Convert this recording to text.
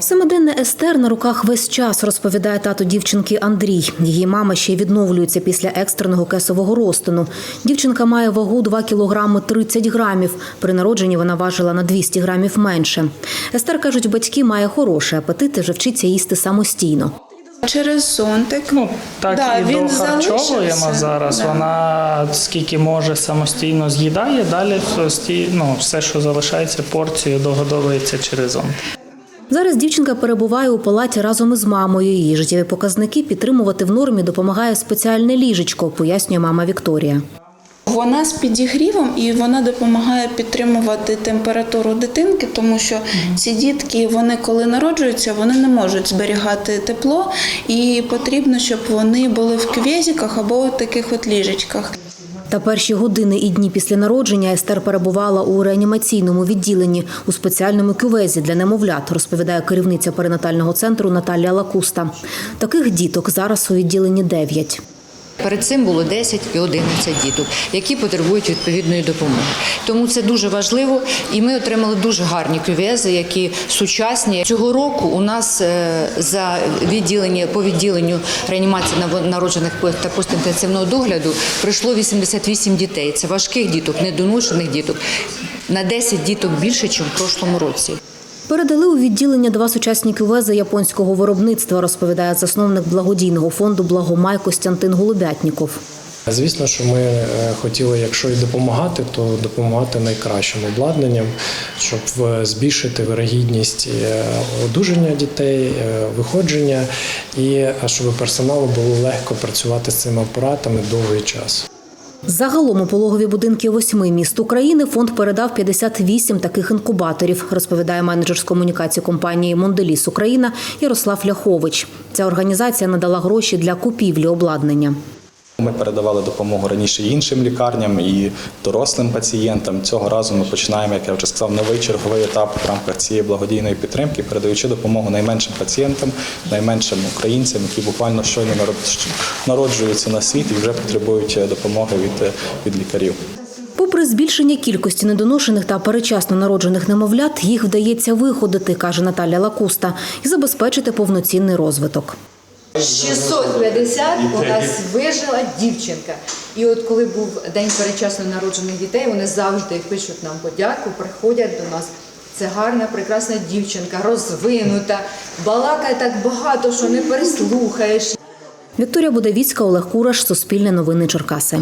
Семиденна Естер на руках весь час, розповідає тато дівчинки Андрій. Її мама ще й відновлюється після екстреного кесового розтину. Дівчинка має вагу 2 кілограми 30 грамів. При народженні вона важила на 200 грамів менше. Естер, кажуть, батьки має хороший апетит і вже вчиться їсти самостійно. Через зонтик. Ну, так Да, і він дохарчовуємо залишився. зараз. Да. Вона скільки може самостійно з'їдає, далі ну, все, що залишається порцією, догодовується через зонт. Зараз дівчинка перебуває у палаті разом із мамою. Її життєві показники підтримувати в нормі допомагає спеціальне ліжечко, пояснює мама Вікторія. Вона з підігрівом і вона допомагає підтримувати температуру дитинки, тому що ці дітки, вони коли народжуються, вони не можуть зберігати тепло, і потрібно, щоб вони були в квєзіках або в таких от ліжечках. Та перші години і дні після народження Естер перебувала у реанімаційному відділенні у спеціальному кювезі для немовлят, розповідає керівниця перинатального центру Наталія Лакуста. Таких діток зараз у відділенні 9. Перед цим було 10 і 11 діток, які потребують відповідної допомоги. Тому це дуже важливо, і ми отримали дуже гарні кювези, які сучасні. Цього року у нас е, за відділення по відділенню реанімації народжених та постінтенсивного догляду прийшло 88 дітей. Це важких діток, недоношених діток. На 10 діток більше, ніж в прошлому році. Передали у відділення два сучасні кювези японського виробництва, розповідає засновник благодійного фонду Благомай Костянтин Голубятніков. Звісно, що ми е, хотіли, якщо і допомагати, то допомагати найкращим обладнанням, щоб е, збільшити вирогідність е, одужання дітей, виходження, і щоб персоналу було легко працювати з цими апаратами довгий час. Загалом у пологові будинки восьми міст України фонд передав 58 таких інкубаторів, розповідає менеджер з комунікації компанії Монделіс Україна Ярослав Ляхович. Ця організація надала гроші для купівлі обладнання. Ми передавали допомогу раніше іншим лікарням і дорослим пацієнтам. Цього разу ми починаємо, як я вже сказав, новий черговий етап в рамках цієї благодійної підтримки, передаючи допомогу найменшим пацієнтам, найменшим українцям, які буквально щойно народ- народжуються на світ і вже потребують допомоги від, від лікарів. Попри збільшення кількості недоношених та перечасно народжених немовлят, їх вдається виходити, каже Наталя Лакуста, і забезпечити повноцінний розвиток. 650 у нас вижила дівчинка. І от коли був день передчасно народжених дітей, вони завжди пишуть нам подяку, приходять до нас. Це гарна, прекрасна дівчинка, розвинута, балакає так багато, що не переслухаєш. Вікторія Будавіцька, Олег Кураш, Суспільне новини Черкаси.